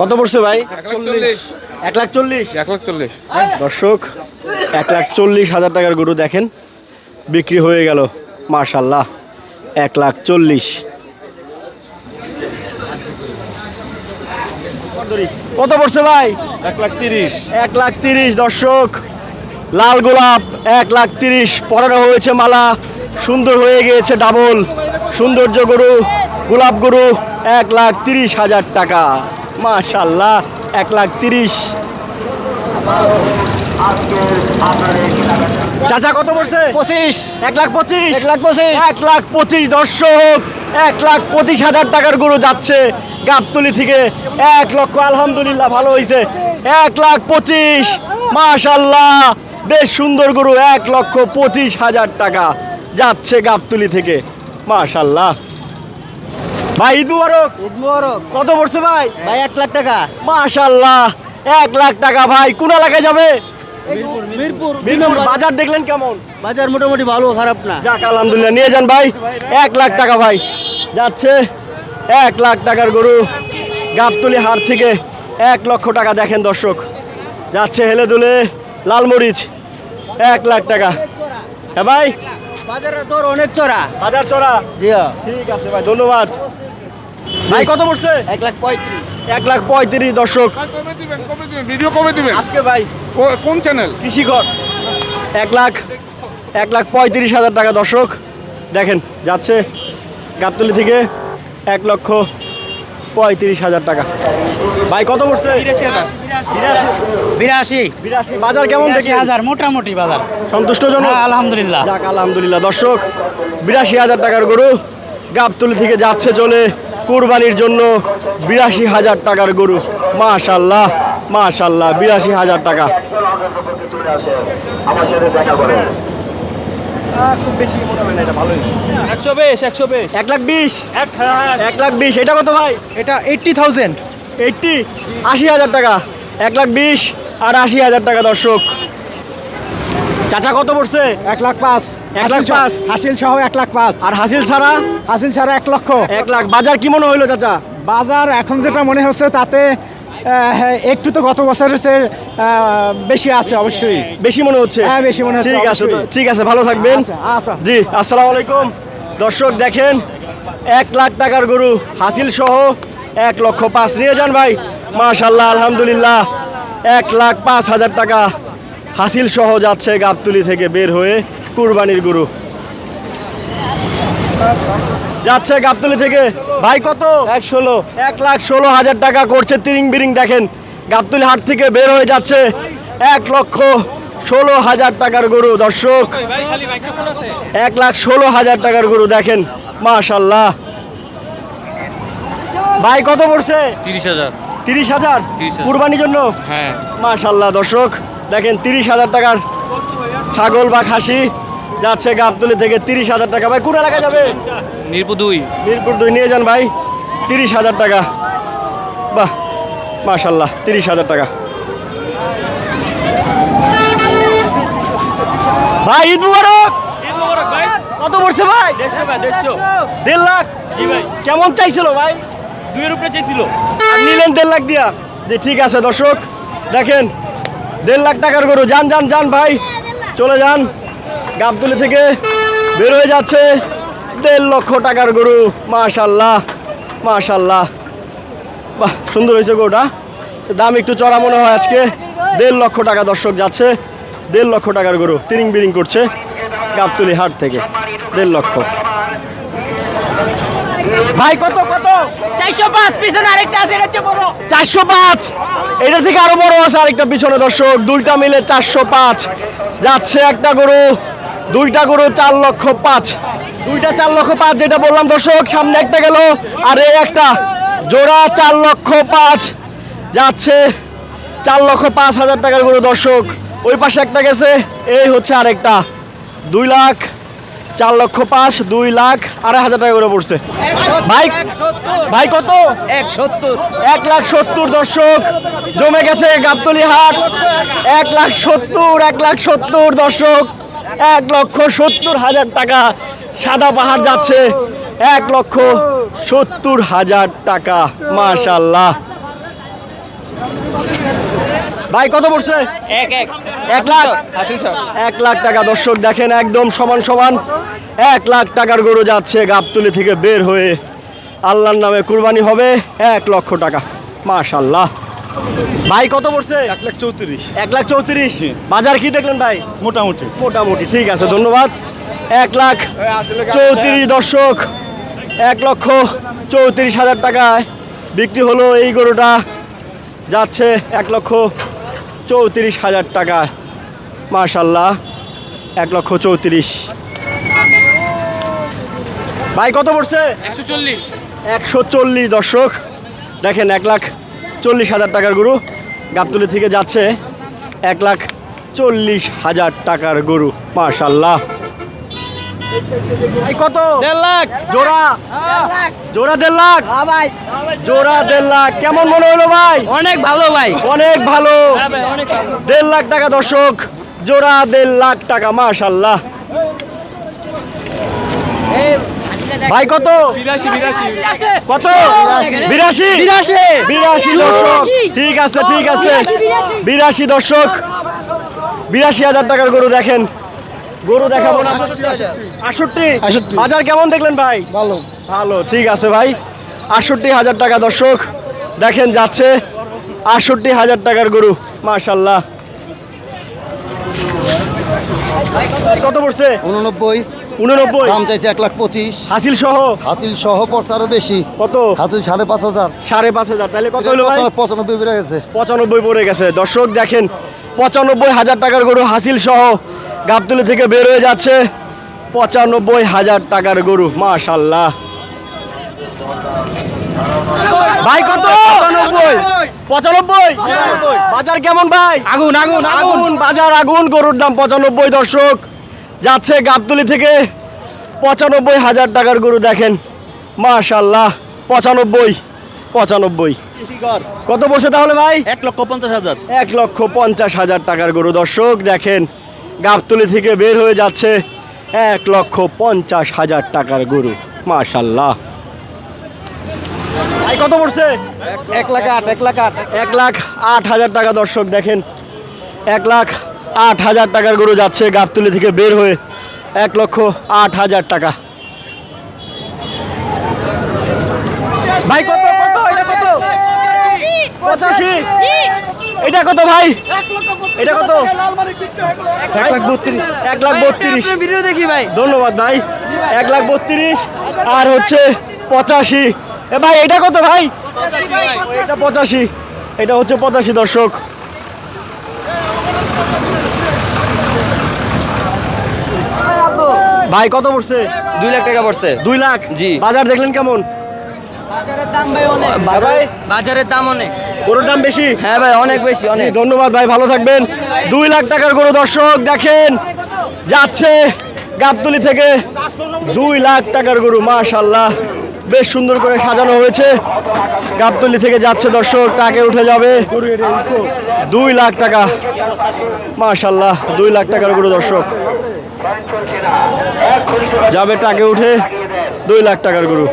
কত পড়ছে ভাই? চল্লিশ এক লাখ চল্লিশ? এক লাখ চল্লিশ। দর্শক এক লাখ চল্লিশ হাজার টাকার গরু দেখেন। বিক্রি হয়ে গেল মার্শাল্লাহ এক লাখ চল্লিশ। কত পড়ছে ভাই? এক লাখ তিরিশ। এক লাখ তিরিশ দর্শক। লাল গোলাপ এক লাখ তিরিশ। পরানো হয়েছে মালা সুন্দর হয়ে গিয়েছে ডাবল। সৌন্দর্য গরু গোলাপ গরু এক লাখ তিরিশ হাজার টাকা। মাশাল্লাহ এক লাখ তিরিশ। চাচা কত পড়ছে? পঁচিশ। এক লাখ পঁচিশ? এক লাখ পঁচিশ। এক লাখ পঁচিশ দর্শক এক লাখ পঁচিশ হাজার টাকার গরু যাচ্ছে গাবতলি থেকে। এক লক্ষ আলহামদুলিল্লাহ ভালো হয়েছে এক লাখ পঁচিশ মাশাল্লাহ বেশ সুন্দর গরু এক লক্ষ পঁচিশ হাজার টাকা যাচ্ছে গাবতলি থেকে। মাশাল্লাহ ভাই ঈদ মুবারক। ঈদ মোবারক। কত পড়ছে ভাই? ভাই এক লাখ টাকা। মাশাল্লাহ এক লাখ টাকা ভাই। কোন এলাকায় যাবে? মিরপুর মিরপুর। বাজার দেখলেন কেমন? বাজার মোটামুটি ভালো খারাপ না। যাক আলহামদুলিল্লাহ নিয়ে যান ভাই। এক লাখ টাকা ভাই। যাচ্ছে। এক লাখ টাকার গরু গাবতলি হাট থেকে এক লক্ষ টাকা দেখেন দর্শক। যাচ্ছে হেলে দুলে লালমরিচ এক লাখ টাকা। হ্যাঁ ভাই। বাজারের দর অনেক চড়া। বাজার চড়া? দিও ঠিক আছে ভাই ধন্যবাদ। ভাই কত পড়ছে? এক লাখ পঁয়ত্রিশ। এক লাখ পঁয়ত্রিশ দর্শক। কবে দিবেন কবে দিবেন ভিডিও কবে দিবেন। আজকে ভাই কোন চ্যানেল কৃষিঘর। এক লাখ এক লাখ পঁয়ত্রিশ হাজার টাকা দর্শক। দেখেন যাচ্ছে গাবতলি থেকে এক লক্ষ পঁয়ত্রিশ হাজার টাকা। ভাই কত পড়ছে? বিরাশি বিরাশি। বাজার কেমন দেখি? হাজার মোটামুটি বাজার। সন্তুষ্টজনক? হ্যাঁ, আলহামদুলিল্লাহ। যাক আলহামদুলিল্লাহ দর্শক। বিরাশি হাজার টাকার গরু গাবতলি থেকে যাচ্ছে চলে কোরবানির জন্য বিরাশি হাজার টাকার গরু। মাশাল্লাহ মাশাল্লাহ বিরাশি হাজার টাকা। হয় এক লাখ বিশ? এক লাখ বিশ এটা কত ভাই? এটা এইটটি থাউজেন্ড এইটটি আশি হাজার টাকা। এক লাখ বিশ আর আশি হাজার টাকা দর্শক। চাচা কত পড়ছে? এক লাখ পাঁচ। এক লাখ পাঁচ? হাসিল সহ এক লাখ পাঁচ। আর হাসিল ছাড়া? হাসিল ছাড়া এক লক্ষ। এক লাখ। বাজার কি মনে হইল চাচা? বাজার এখন যেটা মনে হচ্ছে তাতে আহ, একটু তো গত বছরের চেয়ে, বেশি আছে অবশ্যই। বেশি মনে হচ্ছে? হ্যাঁ, বেশি মনে হচ্ছে, ঠিক আছে ঠিক আছে ভালো থাকবেন। আচ্ছা, আচ্ছা। জি আসসালামু আলাইকুম। দর্শক দেখেন এক লাখ টাকার গরু হাসিল সহ এক লক্ষ পাঁচ। নিয়ে যান ভাই। মাশাল্লাহ আলহামদুলিল্লাহ। এক লাখ পাঁচ হাজার টাকা। হাসিল সহ যাচ্ছে গাবতুলি থেকে বের হয়ে কুরবানির গরু। যাচ্ছে গাবতলি থেকে। ভাই কত? এক ষোলো। এক লাখ ষোলো হাজার টাকা করছে তিরিং বিরিং দেখেন। গাবতলি হাট থেকে বের হয়ে যাচ্ছে এক লক্ষ ষোলো হাজার টাকার গরু দর্শক। এক লাখ ষোলো হাজার টাকার গরু দেখেন। মাশাল্লাহ। ভাই কত পড়ছে? তিরিশ হাজার। তিরিশ হাজার? কুরবানির জন্য? হ্যাঁ। মাশাল্লাহ দর্শক। দেখেন তিরিশ হাজার টাকার ছাগল বা খাসি যাচ্ছে গাবতলি থেকে তিরিশ হাজার টাকা। ভাই কোন এলাকায় যাবে? মিরপুর দুই। মিরপুর দুই নিয়ে যান ভাই। তিরিশ হাজার টাকা। বাহ মাশাল্লাহ তিরিশ হাজার টাকা। ভাই ঈদ মুবারক! কত পড়ছে ভাই? দেড়শো ভাই দেড়শো। দেড় লাখ? জি ভাই। কেমন চাইছিল ভাই? দুইয়ের উপরে চেয়েছিল আর নিলেন দেড় লাখ দিয়া। যে ঠিক আছে দর্শক দেখেন দেড় লাখ টাকার গরু। যান যান যান ভাই। চলে যান। গাবতলি থেকে বের হয়ে যাচ্ছে দেড় লক্ষ টাকার গরু। মাশাল্লাহ মাশাল্লাহ। বাহ, সুন্দর হয়েছে গরুটা। দাম একটু চড়া মনে হয় আজকে। দেড় লক্ষ টাকা দর্শক যাচ্ছে। দেড় লক্ষ টাকার গরু। তিরিং বিরিং করছে গাবতুলি হাট থেকে। দেড় লক্ষ। ভাই কত কত? চারশো পাঁচ পিছনে আরেকটা আছে এটা বড়। চারশো পাঁচ। এটা থেকে আরও বড় আছে আরেকটা পিছনে দর্শক। দুইটা মিলে চারশো পাঁচ। যাচ্ছে একটা গরু দুইটা গরু চার লক্ষ পাঁচ। দুইটা চার লক্ষ পাঁচ যেটা বললাম দর্শক সামনে একটা গেল আর এই একটা। জোড়া চার লক্ষ পাঁচ। যাচ্ছে চার লক্ষ পাঁচ হাজার টাকার গরু দর্শক। ওই পাশে একটা গেছে এই হচ্ছে আরেকটা। দুই লাখ চার লক্ষ পাঁচ, দুই লাখ আড়াই হাজার টাকা করে পড়ছে। ভাই ভাই কত? এক সত্তর এক লাখ সত্তর, দর্শক। জমে গেছে গাবতলি হাট। এক লাখ সত্তর, এক লাখ সত্তর, দর্শক। এক লক্ষ সত্তর হাজার টাকা সাদা পাহাড় যাচ্ছে। এক লক্ষ সত্তর হাজার টাকা মাশাল্লাহ ভাই কত পড়ছে? এক এক। এক লাখ? এক লাখ টাকা দর্শক দেখেন একদম সমান সমান। এক লাখ টাকার গরু যাচ্ছে গাবতলি থেকে বের হয়ে। আল্লাহর নামে কুরবানি হবে এক লক্ষ টাকা। মাশাল্লাহ ভাই কত পড়ছে? এক লাখ চৌত্রিশ। এক লাখ চৌত্রিশ? বাজার কি দেখলেন ভাই? মোটামুটি। মোটামুটি ঠিক আছে ধন্যবাদ। এক লাখ চৌত্রিশ দর্শক। এক লক্ষ চৌত্রিশ হাজার টাকায় বিক্রি হলো এই গরুটা। যাচ্ছে এক লক্ষ চৌত্রিশ হাজার টাকা। মাশাল্লাহ এক লক্ষ চৌত্রিশ। ভাই কত পড়ছে? একশো চল্লিশ। একশো চল্লিশ দর্শক। দেখেন এক লাখ চল্লিশ হাজার টাকার গরু। গাবতুলি থেকে যাচ্ছে এক লাখ চল্লিশ হাজার টাকার গরু। মাশাল্লাহ কত? দেড় লাখ। জোড়া? জোড়া দেড় লাখ? জোড়া দেড় লাখ। কেমন মনে হলো ভাই? অনেক ভালো ভাই। অনেক ভালো। দেড় লাখ টাকা দর্শক। জোড়া দেড় লাখ টাকা মাশাল্লাহ ভাই কত? কত? বিরাশি? বিরাশি। বিরাশি দর্শক। ঠিক আছে ঠিক আছে। বিরাশি দর্শক। বিরাশি হাজার টাকার গরু দেখেন। গরু দেখাবো না। আটষট্টি বাজার কেমন দেখলেন ভাই? ভালো। ভালো ঠিক আছে ভাই। আটষট্টি হাজার টাকা দর্শক। দেখেন যাচ্ছে আটষট্টি হাজার টাকার গরু মাশাল্লাহ কত পড়ছে? উননব্বই। উননব্বই? দাম চাইছে এক লাখ পঁচিশ। হাসিল সহ? হাতিল সহ পড়ছে আরও বেশি। কত? হাতিল সাড়ে পাঁচ হাজার। সাড়ে পাঁচ হাজার। তাহলে কত হলো ভাই? পঁচানব্বই বেড়ে গেছে। পঁচানব্বই পড়ে গেছে। দর্শক দেখেন পঁচানব্বই হাজার টাকার গরু হাসিল সহ। গাবতলি থেকে বের হয়ে যাচ্ছে। পঁচানব্বই হাজার টাকার গরু মাশাল্লাহ ভাই কত? পঁচানব্বই। পঁচানব্বই? বাজার কেমন ভাই? আগুন আগুন আগুন। বাজার আগুন গরুর দাম পঁচানব্বই দর্শক। যাচ্ছে গাবতলি থেকে। পঁচানব্বই হাজার টাকার গরু দেখেন। মাশাল্লাহ পঁচানব্বই পঁচানব্বই। কত বসে তাহলে ভাই? এক লক্ষ পঞ্চাশ হাজার। এক লক্ষ পঞ্চাশ হাজার টাকার গরু দর্শক দেখেন। গাবতলি থেকে বের হয়ে যাচ্ছে এক লক্ষ পঞ্চাশ হাজার টাকার গরু। মাশাল্লাহ। ভাই কত পড়ছে? এক লাখ আট এক লাখ আট। এক লাখ আট হাজার টাকা দর্শক দেখেন। এক লাখ আট হাজার টাকার গরু যাচ্ছে গাবতলি থেকে বের হয়ে এক লক্ষ আট হাজার টাকা। ভাই কত কত? এটা কত? পঁচাশি। এটা কত ভাই? এটা কত? এক লাখ বত্রিশ। এক লাখ বত্রিশ। ভিডিও দেখি ভাই। ধন্যবাদ ভাই। এক লাখ বত্রিশ। আর হচ্ছে পঁচাশি। এ ভাই এটা কত ভাই? এটা পঁচাশি। এটা হচ্ছে পঁচাশি দর্শক। ভাই কত পড়ছে? দুই লাখ টাকা পড়ছে। দুই লাখ? জি। বাজার দেখলেন কেমন? বাজারের দাম ভাই অনেক। হ্যাঁ ভাই। বাজারের দাম অনেক। গরুর দাম বেশি? হ্যাঁ ভাই অনেক বেশি অনেক। ধন্যবাদ ভাই ভালো থাকবেন। দুই লাখ টাকার গরু দর্শক দেখেন যাচ্ছে গাবতলি থেকে দুই লাখ টাকার গরু মাশাল্লাহ বেশ সুন্দর করে সাজানো হয়েছে। গাবতলি থেকে যাচ্ছে দর্শক টাকে উঠে যাবে। দুই লাখ টাকা মাশাল্লাহ দুই লাখ টাকার গরু দর্শক। যাবে টাকে উঠে দুই লাখ টাকার গরু।